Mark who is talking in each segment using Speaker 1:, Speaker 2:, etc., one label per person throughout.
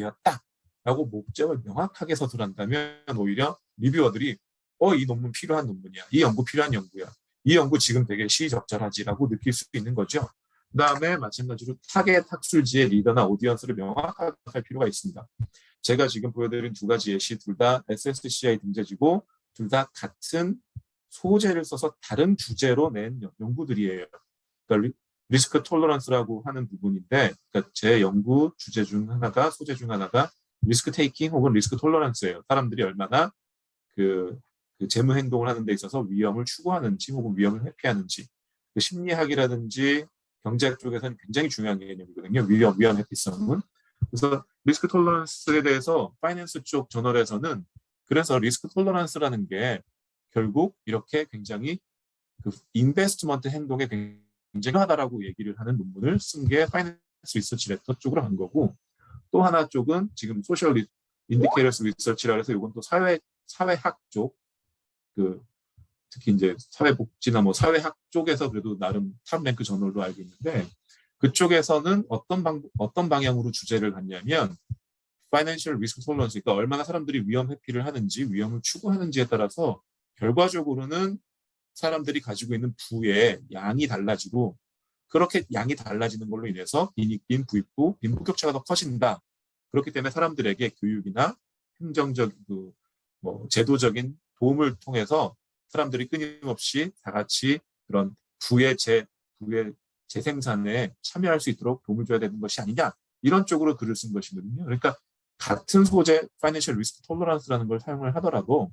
Speaker 1: 되었다 라고 목적을 명확하게 서술한다면 오히려 리뷰어들이 어 이 논문 필요한 논문이야, 이 연구 필요한 연구야, 이 연구 지금 되게 시적절하지라고 느낄 수 있는 거죠. 그 다음에 마찬가지로 타겟 학술지의 리더나 오디언스를 명확하게 할 필요가 있습니다. 제가 지금 보여드린 두 가지 예시 둘 다 SSCI 등재지고 둘 다 같은 소재를 써서 다른 주제로 낸 연- 연구들이에요. 그러니까 리- 리스크 톨러런스라고 하는 부분인데 그러니까 제 연구 주제 중 하나가 소재 중 하나가 리스크 테이킹 혹은 리스크 톨러런스예요. 사람들이 얼마나 그, 그 재무 행동을 하는 데 있어서 위험을 추구하는지 혹은 위험을 회피하는지 그 심리학이라든지 경제학 쪽에서는 굉장히 중요한 개념이거든요. 위험, 위험 회피성은. 그래서 리스크 톨러런스에 대해서 파이낸스 쪽 저널에서는 그래서 리스크 톨러런스라는 게 결국 이렇게 굉장히 그 인베스트먼트 행동에 굉장히 하다라고 얘기를 하는 논문을 쓴 게 파이낸스 리서치 레터 쪽으로 간 거고 또 하나 쪽은 지금 소셜 인디케이터스 리서치라 해서 이건 또 사회 사회학 쪽 그 특히 이제 사회복지나 뭐 사회학 쪽에서 그래도 나름 탑랭크 저널로 알고 있는데 그쪽에서는 어떤 방 어떤 방향으로 주제를 갖냐면 파이낸셜 리스크 톨런스 그러니까 얼마나 사람들이 위험 회피를 하는지 위험을 추구하는지에 따라서 결과적으로는 사람들이 가지고 있는 부의 양이 달라지고 그렇게 양이 달라지는 걸로 인해서 빈익빈 부익부 빈부격차가 더 커진다. 그렇기 때문에 사람들에게 교육이나 행정적 그뭐 제도적인 도움을 통해서 사람들이 끊임없이 다 같이 그런 부의 재 부의 재생산에 참여할 수 있도록 도움을 줘야 되는 것이 아니냐 이런 쪽으로 글을 쓴 것이거든요. 그러니까 같은 소재 파이낸셜 리스크 톨러런스라는 걸 사용을 하더라도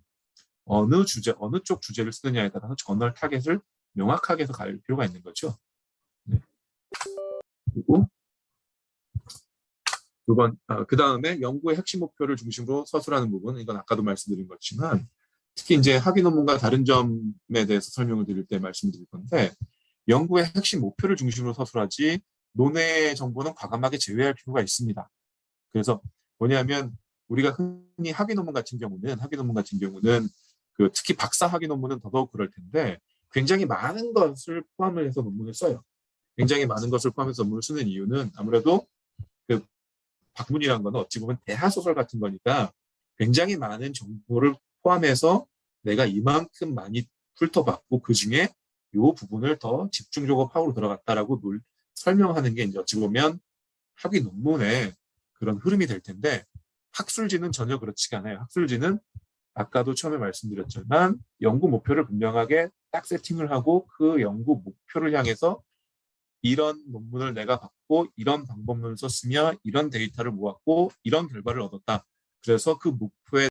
Speaker 1: 어느 주제 어느 쪽 주제를 쓰느냐에 따라서 저널 타겟을 명확하게 해서 갈 필요가 있는 거죠. 네. 그리고 두번 그 다음에 연구의 핵심 목표를 중심으로 서술하는 부분 이건 아까도 말씀드린 것지만 특히 이제 학위 논문과 다른 점에 대해서 설명을 드릴 때 말씀드릴 건데 연구의 핵심 목표를 중심으로 서술하지 논의 정보는 과감하게 제외할 필요가 있습니다. 그래서 뭐냐면 우리가 흔히 학위 논문 같은 경우는 학위 논문 같은 경우는 그 특히 박사 학위 논문은 더더욱 그럴 텐데 굉장히 많은 것을 포함을 해서 논문을 써요. 굉장히 많은 것을 포함해서 논문을 쓰는 이유는 아무래도 그 학문이란 거는 어찌 보면 대하 소설 같은 거니까 굉장히 많은 정보를 포함해서 내가 이만큼 많이 훑어봤고 그 중에 이 부분을 더 집중적으로 파고로 들어갔다라고 놀, 설명하는 게 이제 어찌 보면 학위 논문의 그런 흐름이 될 텐데 학술지는 전혀 그렇지가 않아요. 학술지는 아까도 처음에 말씀드렸지만 연구 목표를 분명하게 딱 세팅을 하고 그 연구 목표를 향해서 이런 논문을 내가 받고 이런 방법론을 썼으며 이런 데이터를 모았고 이런 결과를 얻었다. 그래서 그 목표에